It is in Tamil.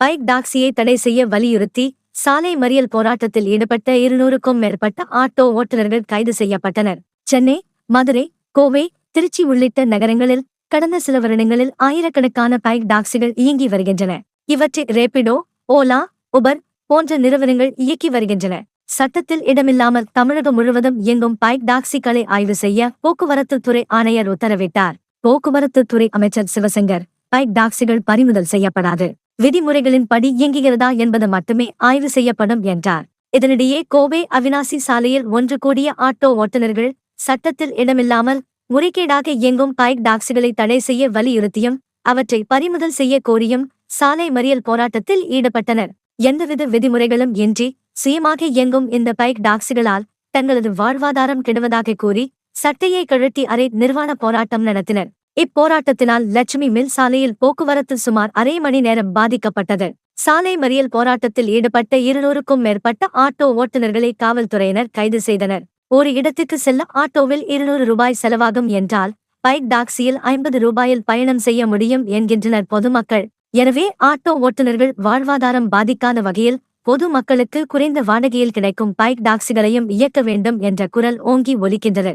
பைக் டாக்ஸியை தடை செய்ய வலியுறுத்தி சாலை மறியல் போராட்டத்தில் ஈடுபட்ட இருநூறுக்கும் மேற்பட்ட ஆட்டோ ஓட்டுநர்கள் கைது செய்யப்பட்டனர். சென்னை மதுரை கோவை திருச்சி உள்ளிட்ட நகரங்களில் கடந்த சில வருடங்களில் ஆயிரக்கணக்கான பைக் டாக்ஸிகள் இயங்கி வருகின்றன. இவற்றை ரேபிடோ ஓலா உபர் போன்ற நிறுவனங்கள் இயக்கி வருகின்றன. சட்டத்தில் இடமில்லாமல் தமிழகம் முழுவதும் இயங்கும் பைக் டாக்ஸிகளை ஆய்வு செய்ய போக்குவரத்து துறை ஆணையர் உத்தரவிட்டார். போக்குவரத்து துறை அமைச்சர் சிவசங்கர் பைக் டாக்ஸிகள் பறிமுதல் செய்யப்படாது. விதிமுறைகளின்படி இயங்குகிறதா என்பது மட்டுமே ஆய்வு செய்யப்படும் என்றார். இதனிடையே கோவை அவினாசி சாலையில் ஒன்று கூடிய ஆட்டோ ஓட்டுநர்கள் சட்டத்தில் இடமில்லாமல் முறைகேடாக இயங்கும் பைக் டாக்ஸிகளை தடை செய்ய வலியுறுத்தியும் அவற்றை பறிமுதல் செய்ய கோரியும் சாலை மறியல் போராட்டத்தில் ஈடுபட்டனர். எந்தவித விதிமுறைகளும் இன்றி சுயமாக இயங்கும் இந்த பைக் டாக்ஸிகளால் தங்களது வாழ்வாதாரம் கெடுவதாக கூறி சட்டையை கழட்டி அரை நிர்வாண போராட்டம் நடத்தினர். இப்போராட்டத்தினால் லட்சுமி மில் சாலையில் போக்குவரத்து சுமார் அரை மணி நேரம் பாதிக்கப்பட்டது. சாலை மறியல் போராட்டத்தில் ஈடுபட்ட இருநூறுக்கும் மேற்பட்ட ஆட்டோ ஓட்டுநர்களை காவல்துறையினர் கைது செய்தனர். ஒரு இடத்துக்கு செல்ல ஆட்டோவில் இருநூறு ரூபாய் செலவாகும் என்றால் பைக் டாக்ஸியில் ஐம்பது ரூபாயில் பயணம் செய்ய முடியும் என்கின்றனர் பொதுமக்கள். எனவே ஆட்டோ ஓட்டுநர்கள் வாழ்வாதாரம் பாதிக்காத வகையில் பொது மக்களுக்கு குறைந்த வாடகையில் கிடைக்கும் பைக் டாக்ஸிகளையும் இயக்க வேண்டும் என்ற குரல் ஓங்கி ஒலிக்கின்றது.